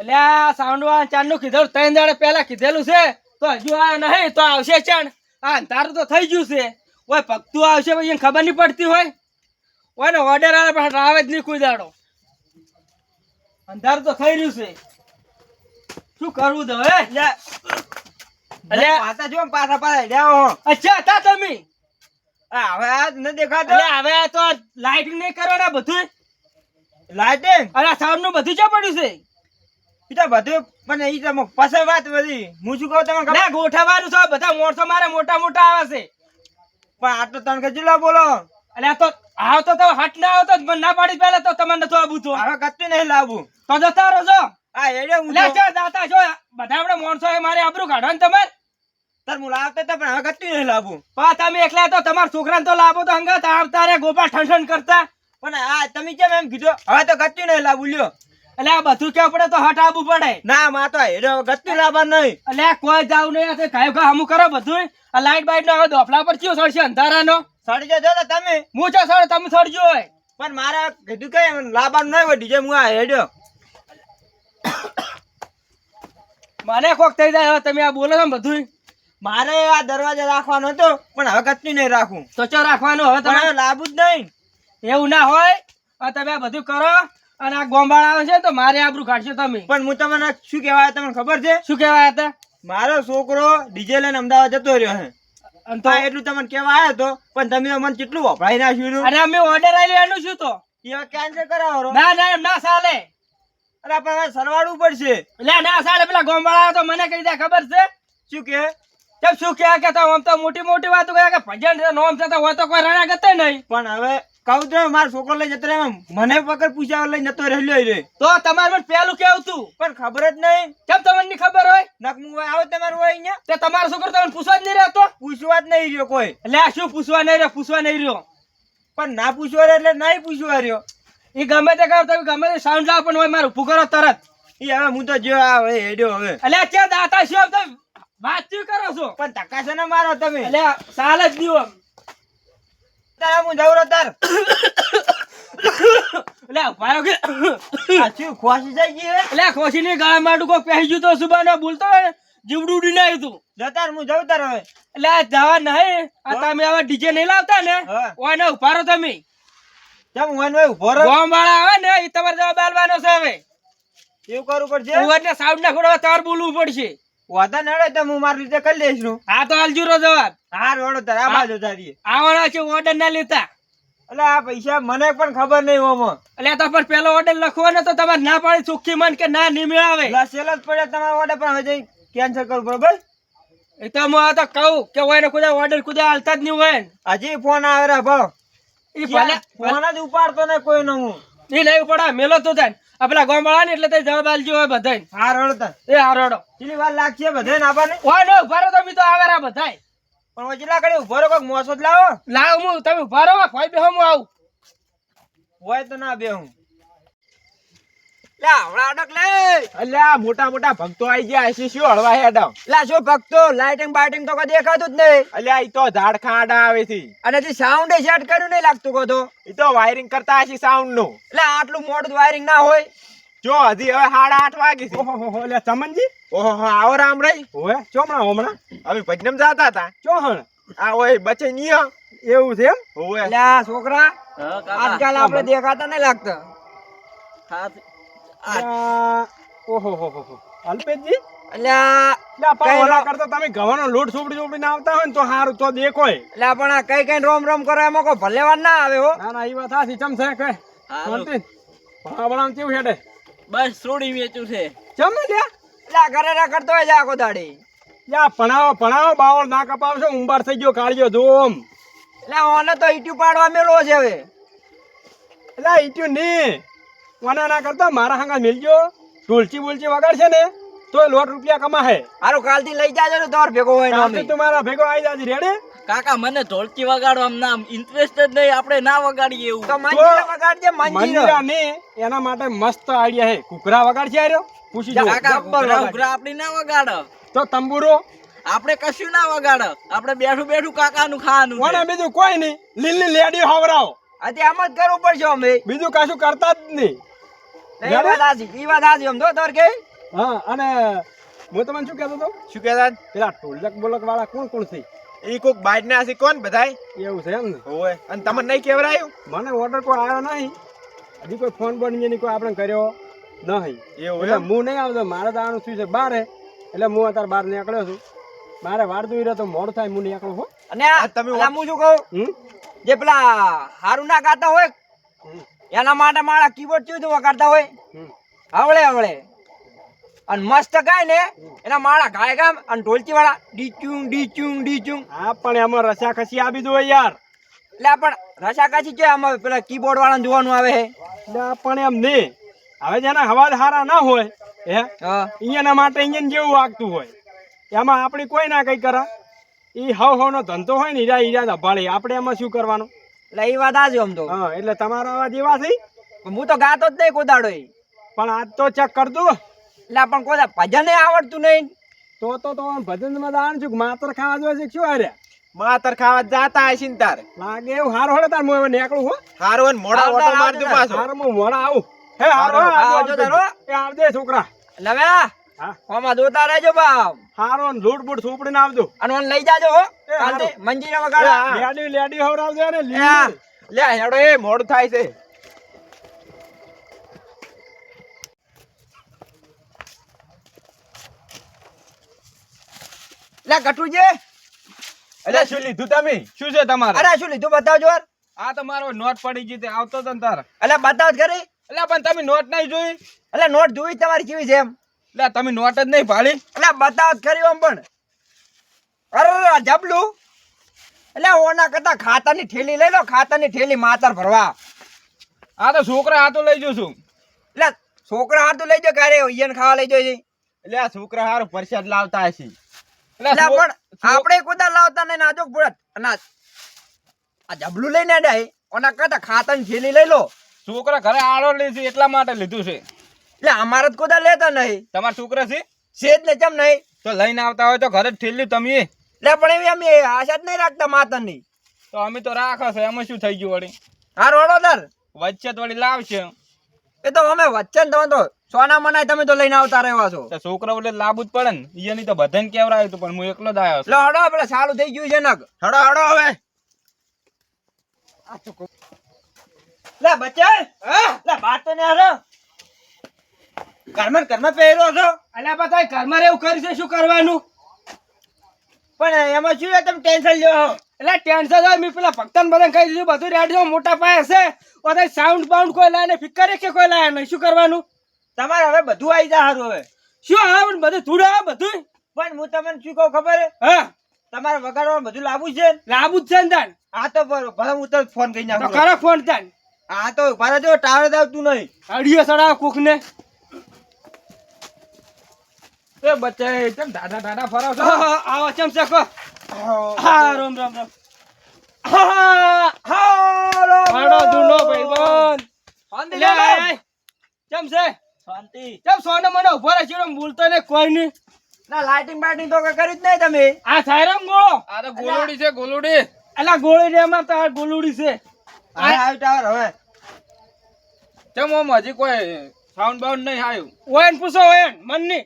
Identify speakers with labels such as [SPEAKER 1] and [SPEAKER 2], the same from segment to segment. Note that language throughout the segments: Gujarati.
[SPEAKER 1] એટલે આ સાઉન્ડ વાળા ચાંદનું કીધેલું ત્રણ દાડે પહેલા કીધેલું છે તો હજુ આ નહીં તો આવશે ચાંદ આ અંધારું તો થઈ ગયું છે. ઓય ભક્તું આવશે ભાઈ એને ખબર નહીં પડતી હોય. ઓય ને ઓર્ડર આવે પણ આવે જ નહીં કોઈ દાડો. અંધારું તો થઈ રહ્યું છે. શું કરવું તો હે અલ્યા.
[SPEAKER 2] પાછા જો પાછા પાછા હેડ્યા હો.
[SPEAKER 1] અચ્છા હતા તમે.
[SPEAKER 2] હવે આ ન દેખાતો.
[SPEAKER 1] હવે તો લાઇટિંગ નહીં કરો ને બધું
[SPEAKER 2] લાઇટિંગ
[SPEAKER 1] અરે સાઉન્ડનું બધું ચા પડ્યું છે?
[SPEAKER 2] ઈ તો બધું પણ એ તો પાસે વાત બધી. હું શું કહું તમે
[SPEAKER 1] ના ગોઠવવાનું છો. બધા મોણસો મારે મોટા મોટા આવે છે.
[SPEAKER 2] પણ આટલો તણ કેટલો બોલો?
[SPEAKER 1] અને આ તો આવતો તો હટ ના આવતો મને ના પાડી પહેલા તો તમારે નથી આવું છું
[SPEAKER 2] હવે કચ્ચું નહીં લાવું.
[SPEAKER 1] તો જતા રહો છો
[SPEAKER 2] હા એડે
[SPEAKER 1] હું દાતા છો બધા આપણે મોરસો એ મારે કાઢો કાઢવાનું તમારે.
[SPEAKER 2] તાર હું લાવતો તો પણ હવે કચ્ચું નહીં લાવું.
[SPEAKER 1] પા તમે એકલા તો તમારા છોકરાને તો લાવો તો હંગાત આવતા રે ગોપાલ ઠન ઠન કરતા.
[SPEAKER 2] પણ આ તમે કેમ એમ કીધું? હવે તો કચ્ચું નહીં લાવું લ્યો.
[SPEAKER 1] એટલે આ બધું કેવું પડે? તો હટાવવું પડે.
[SPEAKER 2] ના માં તો હેડો કચ્ચું લાવવાનું નહીં.
[SPEAKER 1] એટલે કોઈ જાવ નહીં આ કાયો કા હમું કરો બધું આ લાઈટ બાઈટ નો દોફલા પર ચિયો સડશે અંધારાનો.
[SPEAKER 2] સડી જજો તો તમે.
[SPEAKER 1] હું છો સડ તમે સડજો હોય.
[SPEAKER 2] પણ મારે કીધું કે લાવવાનું નહીં હોય ડીજે હું આ હેડ્યો
[SPEAKER 1] મને કોક થઈ જાય હવે તમે આ બોલો છો બધું
[SPEAKER 2] મારે આ દરવાજા રાખવાનો હતો પણ હવે કચની નહીં રાખવું
[SPEAKER 1] તો ચો રાખવાનું હવે
[SPEAKER 2] તમારે લાવવું જ નહીં.
[SPEAKER 1] એવું ના હોય તમે આ બધું કરો. અને આ ગોંબાળ આવે છે તો મારે આબરૂ કાઢશો તમે.
[SPEAKER 2] પણ હું તમને શું કહેવાય તમને ખબર છે?
[SPEAKER 1] શું કહેવાય હતા
[SPEAKER 2] મારો છોકરો ડીજે લઈને અમદાવાદ જતો રહ્યો હે
[SPEAKER 1] અને
[SPEAKER 2] તો એટલું તમને કેવા આવ્યો તો પણ તમે મને કેટલું વપરાઈ નાખ્યું
[SPEAKER 1] અરે અમે ઓર્ડર આવી એનું શું તો?
[SPEAKER 2] એ હવે કરાવો.
[SPEAKER 1] ના ના એમ ના ચાલે.
[SPEAKER 2] અરે પણ હવે સરવાળવું પડશે.
[SPEAKER 1] એટલે ના ચાલે પેલા ગોંબાળ આવે તો મને કહી દે ખબર છે?
[SPEAKER 2] શું કે?
[SPEAKER 1] કેમ શું કે આમ તો મોટી મોટી વાતો કે ભજન નોમ થતા હોય તો કોઈ રણા ગતે નહીં.
[SPEAKER 2] પણ હવે કહું તો મારો છોકરો લઈ જતો રહ્યો મને વગર પૂછ્યા લઈ જતો રહેલો રે.
[SPEAKER 1] તો તમારે મને પેલું કેવું તું?
[SPEAKER 2] પણ ખબર જ નહીં.
[SPEAKER 1] કેમ તમને ની ખબર હોય?
[SPEAKER 2] નકમું હોય આવો તમારું હોય અહીંયા?
[SPEAKER 1] તે તમારો છોકરો તમને પૂછવા જ નહીં રહેતો?
[SPEAKER 2] પૂછવા જ નહીં રહ્યો કોઈ.
[SPEAKER 1] એટલે આ શું પૂછવા નહીં રહ્યો? પૂછવા નહીં રહ્યો.
[SPEAKER 2] પણ ના પૂછવા રહ્યો એટલે નહીં પૂછવા રહ્યો.
[SPEAKER 1] એ ગમે તે કરો તમે ગમે તે સાઉન્ડ લાવો પણ હોય મારું કરો તરત.
[SPEAKER 2] એ હવે હું તો જો આ હવે હેડ્યો હવે.
[SPEAKER 1] એટલે ક્યાં દાતા શું તમે વાતચીત કરો છો?
[SPEAKER 2] પણ ધક્કા છે ને મારો તમે?
[SPEAKER 1] એટલે સાલ જ દીવો.
[SPEAKER 2] તારે હું રહ્યો તાર.
[SPEAKER 1] કે
[SPEAKER 2] ખોસી ગઈ
[SPEAKER 1] માટું પહેરી ગયું તો સુબાનો બોલતો હોય જીવડું આવ્યું તું.
[SPEAKER 2] જતાર હું જઉં તાર હવે.
[SPEAKER 1] એટલે જવા નહીં. આ તમે આવા ડીજે નહીં લાવતા ને. ઓને ઊભા તમે.
[SPEAKER 2] કેમ
[SPEAKER 1] ગોમ વાળા આવે ને એ તમારે જવાબ આલવાનો છે હવે.
[SPEAKER 2] એવું કરવું પડશે?
[SPEAKER 1] ઉવરને સાઉન્ડ ના ખોડવા તાર બોલવું પડશે.
[SPEAKER 2] વાતા નડે તો હું મારી રીતે કરી લઈશનું.
[SPEAKER 1] હા તો હાલજો રો જવાબ.
[SPEAKER 2] હાર રોડ તાર આ બાજુ
[SPEAKER 1] છે ઓર્ડર ના લેતા.
[SPEAKER 2] એટલે આ પૈસા મને પણ ખબર નહીં ઓમાં.
[SPEAKER 1] એટલે તો પણ પેલો ઓર્ડર લખવો ને તો તમારે ના પાડી ચોખ્ખી મન કે ના નહીં મેળાવે
[SPEAKER 2] લસેલ જ પડે તમારા ઓર્ડર પણ હવે કેન્સલ કરવું બરોબર?
[SPEAKER 1] એ તો હું આ તો કહું કે હોય ને કુદા ઓર્ડર કુદા હાલતા જ નહીં હોય
[SPEAKER 2] હજી ફોન આવે રે ભાવ.
[SPEAKER 1] એ ભલે
[SPEAKER 2] ફોન જ ઉપાડતો ને કોઈ નો હું.
[SPEAKER 1] એ નહીં પડે મેલો તો થાય આ પેલા ગોમ ને એટલે તે જવાબ આલજો હોય બધાય
[SPEAKER 2] હા તાર
[SPEAKER 1] એ હારોડો.
[SPEAKER 2] કેટલી વાર લાગશે બધે ને આપણને?
[SPEAKER 1] ઓય ને ઊભા રહો તમે તો આવેરા બધાય.
[SPEAKER 2] પણ હવે કડે ઊભો રહો કોક મોસો જ લાવો.
[SPEAKER 1] લાવો હું તમે ઊભા રહો ફોઈ બેહો હું આવું.
[SPEAKER 2] હોય તો ના બેહું. લે અડક લે.
[SPEAKER 3] અલ્યા મોટા મોટા ભક્તો આઈ ગયા હશે શું હળવા હેડા
[SPEAKER 2] લા શું ભક્તો? લાઇટિંગ બાઇટિંગ તો કદી દેખાતું જ નહીં.
[SPEAKER 3] અલ્યા ઈ તો ઝાડ ખાડા આવે છે.
[SPEAKER 2] અને તે સાઉન્ડ સેટ કર્યું નહીં લાગતું કો તો.
[SPEAKER 3] ઈ તો વાયરિંગ કરતા હશે સાઉન્ડનું.
[SPEAKER 2] એટલે આટલું મોટું વાયરિંગ ના હોય.
[SPEAKER 3] જો હજી હવે સાડા આઠ વાગી છે.
[SPEAKER 4] ઓહો લે ચમનજી?
[SPEAKER 3] ઓહો આવો રામ રાઈ
[SPEAKER 4] ઓવે ચોમણા હમણાં
[SPEAKER 3] હવે ભજનમ જાતા હતા.
[SPEAKER 4] ચોહણ
[SPEAKER 3] આ ઓય બચે નિયો.
[SPEAKER 4] એવું છે એમ?
[SPEAKER 3] ઓવે.
[SPEAKER 2] લ્યા છોકરા આજકાલ આપણે દેખાતા નહીં લાગતા.
[SPEAKER 4] આ, ઓહો હો હો હો. અલ્પેશજી? તમે ઘઉંનો લોટ સોપડી સોપડીને આવતા હોય ને તો હારું તો દેખોય.
[SPEAKER 2] એટલે પણ આ કઈ કઈ રોમ રોમ કરો એમાં કોઈ ભલેવાન ના આવે હો.
[SPEAKER 4] ના ના એ વાત હાચી ચમ છે કે શાંતિ. ભણા ભણા કેવું હેડે?
[SPEAKER 1] બસ થોડી વેચું છે.
[SPEAKER 4] જમી લે?
[SPEAKER 2] એટલે આ ઘરે ના કરતો હોય આખો દાડી.
[SPEAKER 4] યા ભણાવો ભણાવો બાવળ ના કપાવશો ઉંબાર થઈ ગયો કાળિયો ધૂમ.
[SPEAKER 2] એટલે ઓને તો ઈટ્યુ પાડવા મેલો છે હવે.
[SPEAKER 4] એટલે ઈટ્યું ને. ઓને ના કરતા મારા હાંગા મિલજો. ઢોલચી બોલચી વગાડશે ને તો લોટ રૂપિયા કમાહે
[SPEAKER 2] હારું કાલથી લઈ જાજો ને તમારે ભેગો હોય
[SPEAKER 4] તમારા ભેગો આવી જાજે રેડે?
[SPEAKER 5] કાકા મને ઢોલકી વગાડવામાં નામ ઇન્ટરેસ્ટ જ નહીં આપણે ના વગાડીએ એવું.
[SPEAKER 2] તો મંજીરા વગાડજે મંજીરા
[SPEAKER 4] ને એના માટે મસ્ત આઈડિયા હે કુકરા વગાડજે આર્યો? પૂછી જો
[SPEAKER 5] કાકા
[SPEAKER 2] કુકરા
[SPEAKER 5] કુકરા આપણી ના વગાડ.
[SPEAKER 4] તો તંબુરો?
[SPEAKER 5] આપણે કશું ના વગાડ. આપણે બેઠું બેઠું કાકાનું ખાવાનું.
[SPEAKER 4] વણે બીજું કોઈ નહીં. લીલી લેડી હવરાવ
[SPEAKER 2] આજે આમ જ કરવું પડશે અમે.
[SPEAKER 4] બીજું કશું કરતા જ નહીં.
[SPEAKER 2] એ વાત તો કે.
[SPEAKER 4] હા અને હું તમને શું કહેતો હતો?
[SPEAKER 3] શું કહેતા?
[SPEAKER 4] પેલા ઢોલક બોલક વાળા કોણ કોણ છે?
[SPEAKER 3] ઈ કોક બાઈટ ના હશે કોણ બધાય?
[SPEAKER 4] એવું છે એમ ને?
[SPEAKER 3] ઓય અને તમને નહીં કેવરાયું?
[SPEAKER 4] મને ઓર્ડર કોઈ આવ્યો નહીં. હજી કોઈ ફોન બોનની કોઈ આપણે કર્યો નહીં.
[SPEAKER 3] એવું
[SPEAKER 4] એટલે હું નહીં આવતો મારે તો આનું શું છે બારે. એટલે હું અત્યારે બહાર નીકળ્યો છું. મારે વાર જોઈ રહ્યો તો મોડું થાય હું નીકળું હો
[SPEAKER 2] અને
[SPEAKER 3] તમે
[SPEAKER 2] હું શું કહું? જે પેલા હારું ના ગાતા હોય
[SPEAKER 4] હમ.
[SPEAKER 2] એના માટે મારા કીબોર્ડ ચૂજ વગાડતા હોય?
[SPEAKER 4] હમ.
[SPEAKER 2] હવળે હવળે. અને મસ્ત ગાય ને એના માળા ગાય ગામ અને ઢોલકી વાળા ડીચું ડીચું ડીચું
[SPEAKER 4] હા પણ એમાં રસા ખસી આપી દો યાર.
[SPEAKER 2] એટલે પણ રસા ખસી કે આમાં પેલા કીબોર્ડ વાળા જોવાનું આવે હે
[SPEAKER 4] એટલે પણ એમ નહીં. હવે જેના હવાજ હારા ના હોય હે
[SPEAKER 2] હા.
[SPEAKER 4] અહીંયાના માટે અહીંયા જેવું વાગતું હોય. એમાં આપણે કોઈ ના કઈ કરા. એ હવ હવ નો ધંધો હોય ને હીરા હીરા ધભાળી આપણે એમાં શું કરવાનું?
[SPEAKER 2] એટલે એ વાત આજે આમ તો.
[SPEAKER 4] હા એટલે તમારા અવાજ એવા થઈ
[SPEAKER 2] હું તો ગાતો જ નહીં કોદાડો.
[SPEAKER 4] પણ આજ તો ચેક કર
[SPEAKER 2] એટલે પણ કોઈ ભજન આવડતું નહીં.
[SPEAKER 4] તો તો તો ભજનમાં દાણ છું માતર ખાવા જોઈએ છે શું હારે?
[SPEAKER 3] માતર ખાવા જાતા હશે ને તાર.
[SPEAKER 4] લાગે એવું હારો હડે તાર હું હવે નીકળું હો.
[SPEAKER 3] હારો ને મોડા ઓટો મારજો પાછો.
[SPEAKER 4] હારો મો મોડા આવું. હે હારો આવજો,
[SPEAKER 2] તારો.
[SPEAKER 4] એ આવજે છોકરા.
[SPEAKER 2] લવે
[SPEAKER 4] હા.
[SPEAKER 2] આમાં જોતા રહેજો બાપ.
[SPEAKER 4] હારો ને લૂટ બૂટ સોપડીને આવજો.
[SPEAKER 2] અને ઓન લઈ જાજો હો.
[SPEAKER 4] એ મંજીરા
[SPEAKER 2] વગાડા મંજીરે
[SPEAKER 4] લેડી લેડી હવરાવજો ને
[SPEAKER 3] લે હેડો એ મોડું થાય છે.
[SPEAKER 2] લે ગટુજી
[SPEAKER 3] એટલે શું લીધું તમે?
[SPEAKER 1] શું છે તમારે?
[SPEAKER 2] અરે શું લીધું બતાવજો.
[SPEAKER 1] આ તમારો નોટ પડી ગઈ તે આવતો તો તાર.
[SPEAKER 2] એટલે બતાવ ખરી.
[SPEAKER 1] એટલે પણ તમે નોટ નહીં જોઈ?
[SPEAKER 2] એટલે નોટ જોઈ તમારી કેવી છે એમ.
[SPEAKER 1] એટલે તમે નોટ જ નહીં પાડી?
[SPEAKER 2] એટલે બતાવ ખરી એમ પણ. અરે જબલું. એટલે ઓના કરતા ખાતાની ઠેલી લઈ લો ખાતાની ઠેલી માતર ભરવા.
[SPEAKER 1] આ તો છોકરા હાથું લઈ જઉં છું.
[SPEAKER 2] એટલે છોકરા હાથું લઈ જાઓ ક્યારે ઈયન ખાવા લઈ જાય
[SPEAKER 3] એટલે આ છોકરા હારું પરસાદ લાવતા હશે.
[SPEAKER 1] એટલે
[SPEAKER 2] એટલે પણ આપણે કુદા લાવતા નહીં નાજો પડત ના આ જબલું લઈને જાય ઓના કરતા ખાતન થેલી લઈ લો.
[SPEAKER 1] છોકરા ઘરે આડો લે છે એટલા માટે લીધું છે.
[SPEAKER 2] એટલે અમારે જ કુદા લેતા નહીં.
[SPEAKER 1] તમારા છોકરા છે?
[SPEAKER 2] છે જ ને કેમ નહીં?
[SPEAKER 1] તો લઈને આવતા હોય તો ઘરે જ ઠેલ્યું તમે.
[SPEAKER 2] એટલે પણ એવી અમે આશા જ નહીં રાખતા માતાની.
[SPEAKER 1] તો અમે તો રાખો છે એમાં શું થઈ ગયું વળી?
[SPEAKER 2] હા રોડો દર.
[SPEAKER 1] વચ્ચે વળી લાવશે.
[SPEAKER 2] એ તો અમે વચ્ચે ને તમે તો સોના મનાય તમે તો લઈને આવતા રહેવા છો.
[SPEAKER 1] તો છોકરા એટલે લાભ જ પડે ને. એની તો બધાને કેવરાયું હતું પણ હું એકલો જ આવ્યો છું.
[SPEAKER 2] એટલે હડો આપણે સારું થઈ ગયું છે નક
[SPEAKER 3] હડો હડો હવે.
[SPEAKER 2] લે બચ્ચા લે બાત તો ને હારો ઘરમાં કર્મ પહેરો છો?
[SPEAKER 1] અલ્યા બધા ઘરમાં એવું કરી છે શું કરવાનું?
[SPEAKER 2] પણ એમાં શું છે તમે ટેન્શન લ્યો
[SPEAKER 1] એટલે ટેન્શન હોય મેં પેલા ભક્તન બધા કહી દીધું બધું રેડી મોટા પાયે છે. બધા સાઉન્ડ બાઉન્ડ કોઈ લાવે ને ફિકરે કે કોઈ લાવે નહીં? શું કરવાનું?
[SPEAKER 2] તમારે હવે બધું આવી જાય સારું હવે.
[SPEAKER 1] શું આવે બધું ધૂળ આવે બધું
[SPEAKER 2] પણ હું તમને શું કહું ખબર? હે? તમારે વગાડવાનું બધું લાવવું છે?
[SPEAKER 1] લાવવું જ છે ને તાન.
[SPEAKER 2] આ તો ભલે હું તને ફોન કરી નાખું.
[SPEAKER 1] કરો ફોન તાન.
[SPEAKER 2] આ તો મારે જો ટાવર જ આવતું નહીં.
[SPEAKER 1] અડીયો સડાવ કુક ને એ બચ્ચે ચમ દાદા દાદા ફરો છો? આવો ચમ શકો હા રામ રામ રામ. હા હા
[SPEAKER 2] રોમ
[SPEAKER 1] લે
[SPEAKER 2] લે
[SPEAKER 1] આય, આય. ચમ છે?
[SPEAKER 2] શાંતિ.
[SPEAKER 1] ચમ સોને મને ઊભો રહે બોલતો ને કોઈ નહીં.
[SPEAKER 2] ના લાઇટિંગ બાઇટિંગ તો કઈ જ નહીં તમે.
[SPEAKER 1] આ સાયરમ ગોળો.
[SPEAKER 5] આ તો ગોલોડી છે ગોલોડી
[SPEAKER 1] અલા ગોળી એમાં તો આ છે.
[SPEAKER 2] હા આવ્યું ટાવર હવે.
[SPEAKER 5] ચમ આમ હજી કોઈ સાઉન્ડ બાઉન્ડ નહીં આવ્યું?
[SPEAKER 1] ઓયન પૂછો ઓયન મનની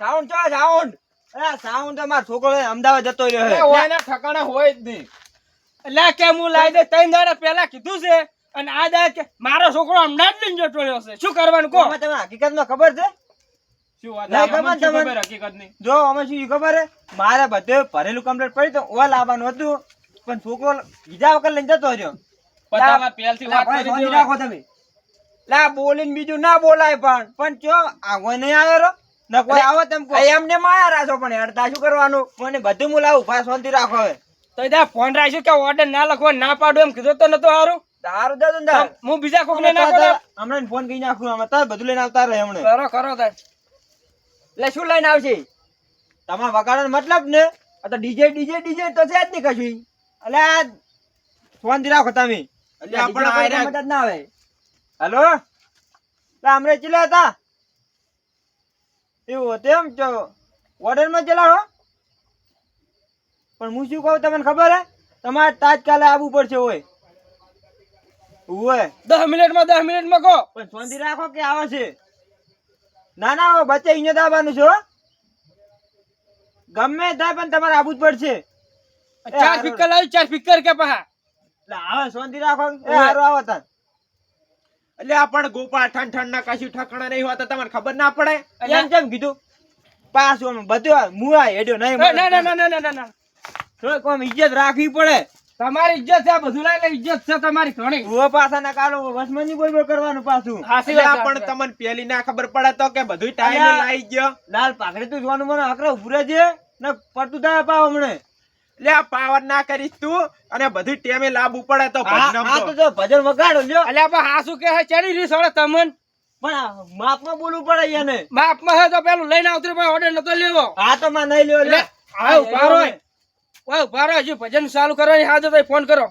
[SPEAKER 2] સાઉન્ડ ચો સાઉન્ડ અરે સાઉન્ડ તો માર છોકરો અમદાવાદ જતો રહ્યો છે.
[SPEAKER 5] ઓયના ઠકાણા હોય જ નહીં.
[SPEAKER 1] એટલે કે હું લાઈ દે ત્રણ દાડા પહેલા કીધું છે? અને આ કે મારો છોકરો અમદાવાદ લઈને જતો રહ્યો છે. શું કરવાનું કહો?
[SPEAKER 2] તમે હકીકત હકીકતમાં ખબર છે?
[SPEAKER 5] શું વાત?
[SPEAKER 2] ખબર
[SPEAKER 5] શું
[SPEAKER 2] તમને?
[SPEAKER 5] ખબર હકીકતની?
[SPEAKER 2] જો અમે શું ખબર હે મારે બધે ભરેલું કમ્પ્લીટ પડી તો લાવવાનું હતું. પણ છોકરો બીજા વખત લઈને જતો રહ્યો.
[SPEAKER 5] વાત કરી
[SPEAKER 2] રાખો તમે. લા બોલીને બીજું ના બોલાય પણ. પણ ચો આગો નહીં આવ્યો રો? ન કોઈ આવો તેમ કો એમને માયા રાખો પણ હેડતા શું કરવાનું? મને બધું મુલાવું લાવું ભાઈ શાંતિ રાખો હવે.
[SPEAKER 1] તો ફોન રાખ્યું કે ઓર્ડર ના લખવા ના પાડો એમ કીધું તો નતો સારું
[SPEAKER 2] તારું જતું ને
[SPEAKER 1] હું બીજા કોક ને
[SPEAKER 2] હમણાં
[SPEAKER 1] ના
[SPEAKER 2] તાર-
[SPEAKER 1] બોલાવ
[SPEAKER 2] હમણાં ફોન કરી નાખું અમે તાર બધું લઈને આવતા રહે હમણાં.
[SPEAKER 1] કરો કરો તાર.
[SPEAKER 2] એટલે શું લઈને આવશે તમારે વગાડવાનો મતલબ ને? આ તો ડીજે ડીજે ડીજે તો છે જ નહીં કશું. એટલે આ શાંતિ રાખો તમે.
[SPEAKER 3] એટલે આપણે આયરા-
[SPEAKER 2] મદદ ના આવે. હેલો? અમરે ચીલા હતા? એવું હતું એમ તો. ઓર્ડરમાં ચલાવો પણ હું શું કહું તમને ખબર હે? તમારે તાજકાલે આવવું પડશે હોય
[SPEAKER 1] મિનિટમાં મિનિટમાં
[SPEAKER 2] પણ રાખો કે આવે છે. ના ના બચ્ચે અહીંયા જ આવવાનું ગમે થાય પણ તમારે આવવું જ પડશે.
[SPEAKER 1] ચાર
[SPEAKER 2] હારું.
[SPEAKER 1] લાવી ચાર ફિક્કર કે પહા
[SPEAKER 2] એટલે હવે શાંતિ રાખો. એ હારું આવો તાન.
[SPEAKER 3] એટલે આ પણ ગોપાળ ઠંડ ઠંડ ના કશું ઠકણા નહીં હોતા તમને ખબર ના પડે?
[SPEAKER 2] એમ કેમ કીધું? પાછું બધું મુઆ હેડ્યો નહીં
[SPEAKER 1] ના ના ના ના ના ના
[SPEAKER 2] આમ ઇજ્જત રાખવી પડે.
[SPEAKER 1] તમારી ઇજ્જત છે આ બધું લઈ લે ઇજ્જત છે તમારી ઘણી.
[SPEAKER 2] ઊભો પાછા ના કાલો વસમાં નહીં બોલ બોલ કરવાનું પાછું.
[SPEAKER 1] હાસી
[SPEAKER 3] પણ તમને પેલી ના ખબર પડે તો કે બધું ટાઈમ લઈ ગયો.
[SPEAKER 2] લાલ પાઘડી તું જોવાનું મને આકરા ઉભરે છે ને પડતું થાય પાવ હમણે.
[SPEAKER 3] લે આ પાવર ના કરીશ તું અને બધું ટેમે લાભ પડે તો
[SPEAKER 2] ભજન
[SPEAKER 3] તો.
[SPEAKER 2] ભજન વગાડો લ્યો.
[SPEAKER 1] અલ્યા પણ હાસુ કે ચડી રહ્યું રીસ વળે તમન?
[SPEAKER 2] પણ માપમાં બોલવું પડે એને
[SPEAKER 1] માપમાં હે તો પેલું લઈને આવતું પણ ઓર્ડર નતો લેવો.
[SPEAKER 2] હા તો માં નહીં લ્યો
[SPEAKER 1] લે, આ ઊભા રહો. ઓય ઊભા રહો, હજી ભજન ચાલુ કરવાની હાજર તો ફોન કરો.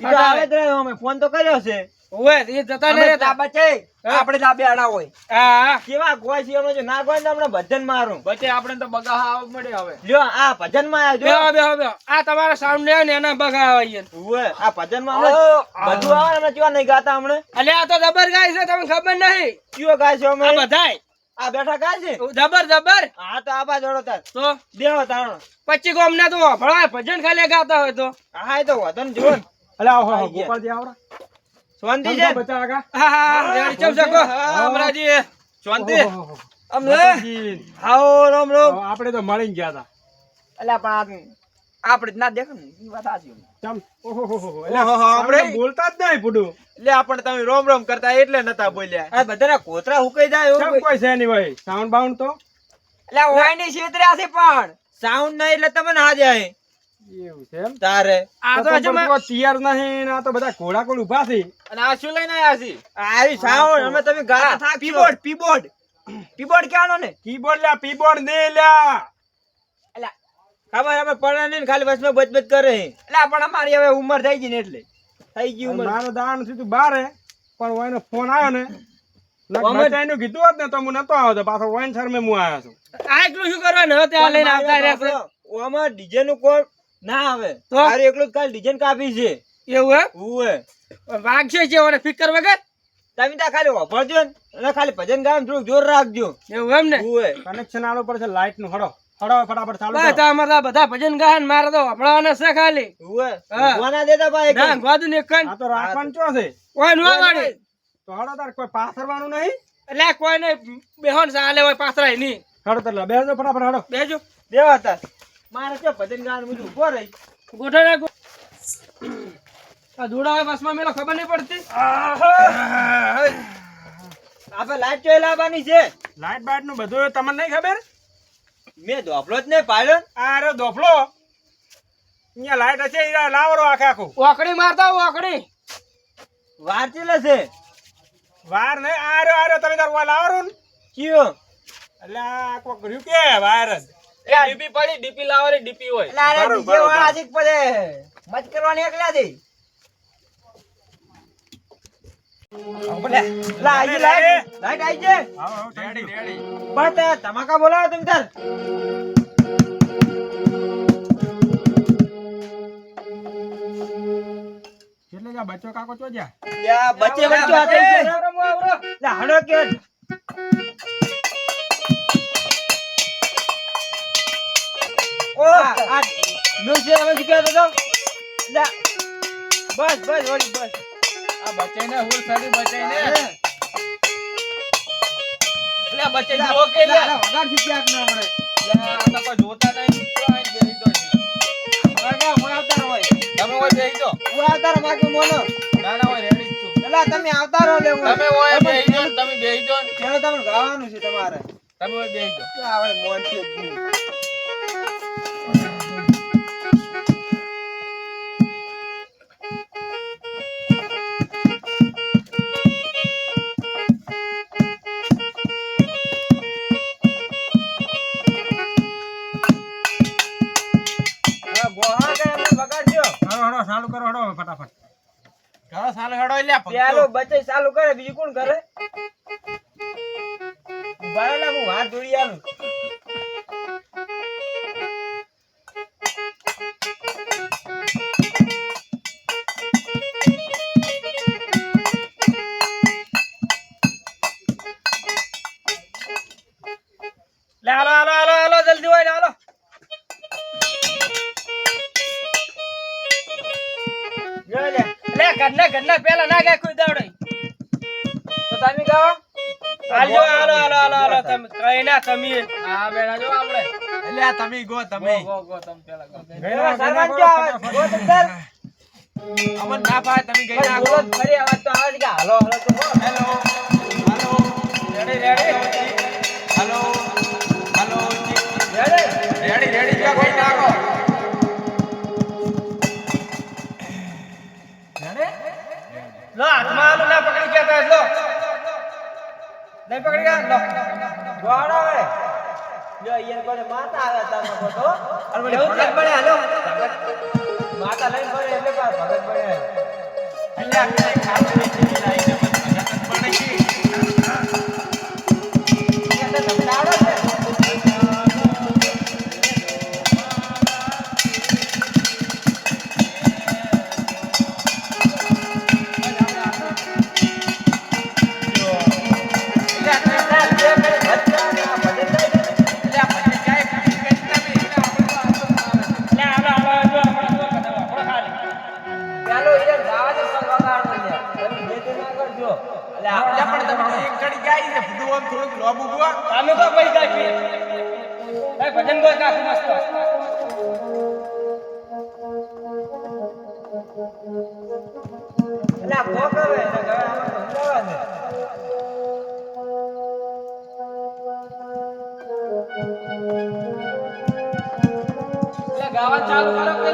[SPEAKER 2] ઈ આવે જ રહ્યો અમે ફોન તો કર્યો છે.
[SPEAKER 1] ઓય એ જતા ને
[SPEAKER 2] દાબા છે આપણે દાબે આડા હોય.
[SPEAKER 1] હા.
[SPEAKER 2] કેવા ગોય છે અમે જો ના ગોય ને તો હમણાં ભજન મારું.
[SPEAKER 3] બચે આપણે તો બગા આવ મળે હવે.
[SPEAKER 2] લ્યો આ ભજનમાં
[SPEAKER 1] બેહો
[SPEAKER 2] આવ્યો
[SPEAKER 1] બેહો બેહો. આ તમારા સાઉન્ડ ને ને એના બગા આવીએ
[SPEAKER 2] ઉવે આ ભજનમાં બધું આવે ને કેવા નહીં ગાતા હમણે
[SPEAKER 1] અલ્યા આ તો જબર ગાય છે તમને ખબર નહીં.
[SPEAKER 2] કયો ગાય છે અમે?
[SPEAKER 1] બધાય.
[SPEAKER 2] આ બેઠા કા છે?
[SPEAKER 1] જબર જબર.
[SPEAKER 2] હા તો આબા જોડો તાર.
[SPEAKER 1] તો?
[SPEAKER 2] દેવો તાણ.
[SPEAKER 1] પછી ગોમ ના તો ભળાય ભજન ખાલી ગાતા હોય તો.
[SPEAKER 2] હા એ તો વધન જુઓ ને.
[SPEAKER 4] અલ્યા આવો, આવો,
[SPEAKER 2] આઈ ગયા.
[SPEAKER 4] ગોપાળજી આવડા.
[SPEAKER 2] શાંતિ છે?
[SPEAKER 4] બચા આગા.
[SPEAKER 1] હા હા રેડી ચમ શકો? અમરાજી.
[SPEAKER 3] શાંતિ.
[SPEAKER 4] ઓહો, ઓહો.
[SPEAKER 2] અમને? હાઓ રામ રામ.
[SPEAKER 4] આપણે તો મળીને ગયા હતા.
[SPEAKER 2] અલ્યા પણ આ આપણે ના દેખ ને વાત સાચી
[SPEAKER 4] ચમ ઓહો,
[SPEAKER 3] આપણે?
[SPEAKER 4] આપણે બોલતા જ નહીં પુડું.
[SPEAKER 3] એટલે આપણે તમે રોમ રોમ કરતા એટલે નતા બોલ્યા.
[SPEAKER 2] આ બધાના કોતરા હુકાઈ જાય
[SPEAKER 4] ચમ કોઈ છે નહીં ભાઈ? સાઉન્ડ બાઉન્ડ તો?
[SPEAKER 2] એટલે ઓયની છેતર્યા છે પણ. સાઉન્ડ નહીં એટલે તમને ના જાય.
[SPEAKER 4] એવું છે એમ?
[SPEAKER 2] તારે.
[SPEAKER 1] આ તો હજુ
[SPEAKER 4] તૈયાર નહીં ને આ તો બધા ઘોડા કોળ ઊભા છે.
[SPEAKER 3] અને આ શું લઈને આયા છે?
[SPEAKER 2] આવી સાઉન્ડ અમે તમે ગાતા થાકશો
[SPEAKER 3] પીબોર્ડ પીબોર્ડ
[SPEAKER 2] પીબોર્ડ ક્યાંનો ને?
[SPEAKER 4] કીબોર્ડ લ્યા પીબોર્ડ ને લ્યા.
[SPEAKER 2] ખબર અમે પડે ને ખાલી વચમાં બચબચ કરે. એટલે પણ અમારી હવે ઉંમર થઈ ગઈ ને એટલે. થઈ ગઈ ઉંમર.
[SPEAKER 4] મારો દાણ થયું તું હે પણ ઓયનો ફોન આવ્યો ને બચાઈનું કીધું હોત ને તો હું નતો આવ્યો તો પાછો ઓઈન શરમે હું આવ્યો છું.
[SPEAKER 1] આ એકલું શું કરવાનું? હવે ત્યાં લઈને આવતા રહેશે
[SPEAKER 2] ઓમાં ડીજે નું કોણ ના આવે.
[SPEAKER 1] તો?
[SPEAKER 2] મારે એકલું કાલ ખાલી ડીજે કાપી છે.
[SPEAKER 1] એવું હે
[SPEAKER 2] ઉવે
[SPEAKER 1] વાગશે છે ઓને ફિકર વગર?
[SPEAKER 2] તમે ત્યાં ખાલી વાપરજો ને ખાલી ભજન ગામ થોડુંક જોર રાખજો.
[SPEAKER 1] એવું એમ ને?
[SPEAKER 4] કનેક્શન આલો પડશે લાઈટનું હડો. હડો ફટાફટ ચાલુ
[SPEAKER 1] બસ. અમારે બધા ભજન ગાય ને મારે તો છે ખાલી.
[SPEAKER 2] ઉવે. દેતા ભાઈ
[SPEAKER 1] ના ગોદું ને કન
[SPEAKER 4] આ તો રાખવાનું ચો છે?
[SPEAKER 1] ઓય નો વાળી.
[SPEAKER 4] તો હડો તાર કોઈ પાથરવાનું નહીં?
[SPEAKER 1] એટલે કોઈ નહીં બેહોન ચાલે હોય પાથરાય નહીં.
[SPEAKER 4] હડો તાર બેસજો ફટાફટ હડો
[SPEAKER 1] બેજો
[SPEAKER 2] દેવા તાર. મારે કે ભજન ગામ બધું ઊભો રહી?
[SPEAKER 1] ગોઠો ને આ ધૂળા હોય બસમાં મેલો ખબર નહીં પડતી.
[SPEAKER 2] આપણે લાઈટ ચોઈ લાવવાની છે.
[SPEAKER 4] લાઈટ બાઈટનું બધું તમને નહીં ખબર?
[SPEAKER 2] મેં ધોપલો જ નહીં પાડ્યો ને.
[SPEAKER 4] આ રે દોફલો. અહીંયા લાઈટ હશે ઈ લાવરો આખે આખું.
[SPEAKER 1] ઓકડી મારતા ઓકડી
[SPEAKER 2] વાર ચેલે છે?
[SPEAKER 4] વાર નહીં આ રહ્યો આ તમે તાર લાવરો ને.
[SPEAKER 2] કયો?
[SPEAKER 4] એટલે આ કોક રહ્યું કે વાર જ.
[SPEAKER 3] ડીપી પડી ડીપી લાવરી ડીપી હોય.
[SPEAKER 2] એટલે આરે
[SPEAKER 4] બરોબર,
[SPEAKER 2] DJ વાળા પડે. મત કરવાની એકલા થી લા આઈ ગઈ લાઈટ લાઈટ આઈ છે
[SPEAKER 4] આવો આવો
[SPEAKER 3] રેડી રેડી
[SPEAKER 2] પણ તે ધમાકા બોલાવો તમે તાર
[SPEAKER 4] એટલે બચ્ચો કાકો ચો
[SPEAKER 2] જ્યાં? બચ્ચે બચ્ચો હડો કે. ઓ આ મ્યુઝિક અમે શીખ્યો તો બસ બસ વળી બસ.
[SPEAKER 3] આ બચાઈને હુલ સાડી બચાઈને
[SPEAKER 2] લા,
[SPEAKER 3] એટલે બચાઈ કે લે
[SPEAKER 2] લા, લા, વગાડ શીખ્યા કે ના હમણે?
[SPEAKER 3] આ તો કોઈ જોતા નહીં તો આઈને બેસી દો છે.
[SPEAKER 2] હું આવતારો હોય.
[SPEAKER 3] તમે હોય દો
[SPEAKER 2] હું આવતા માગે મોનો.
[SPEAKER 3] ના ના હોય રેડી છું
[SPEAKER 2] એલા, તમે આવતારો લે
[SPEAKER 3] તમે હોય દો તમે દો.
[SPEAKER 2] તમને ગાવાનું છે તમારે
[SPEAKER 3] તમે હોય બેસી દો
[SPEAKER 2] શું આવે મોન છે
[SPEAKER 4] ચાલુ કરો હડો ફટાફટ.
[SPEAKER 3] કરો સાલો હડો એટલે
[SPEAKER 2] પેલો બચે ચાલુ કરે બીજું કોણ કરે? બરાબર હું હાથ જોડી આલું. તમે.
[SPEAKER 1] આ બેડા જો આપણે.
[SPEAKER 3] એટલે આ તમે ગો તમે.
[SPEAKER 1] ગો ગો તમે પેલા ગો.
[SPEAKER 2] એવા જો આવે? ગો તમતાર
[SPEAKER 3] અમન ના પાય તમે ગઈ ના
[SPEAKER 2] બોલો ફરી અવાજ તો આવે કે હાલો હાલો તો
[SPEAKER 3] હેલો હાલો.
[SPEAKER 1] રેડી રેડી
[SPEAKER 3] હાલો હાલો
[SPEAKER 2] રેડી?
[SPEAKER 3] રેડી રેડી જો કઈ ગો.
[SPEAKER 1] લો હાથમાં આલું ના પકડી ગયા તા લો. નહીં પકડી ગયા લો
[SPEAKER 2] ગોળ આવે જો અહીંયા કોને માતા આવે તમે ફોટો અને મને
[SPEAKER 1] એવું
[SPEAKER 2] બને હાલો માતા લઈને ફરે એટલે પાસ ભગત બને
[SPEAKER 3] એટલે આપણે બેસી લાઈને ભગત પણ આમ થોડુંક લોબુ ગો
[SPEAKER 1] તમે તો કઈ ભજન ગો મસ્ત.
[SPEAKER 2] કોક હવે સમજાવવા ને
[SPEAKER 1] એટલે ગાવા ચાલુ કરો કે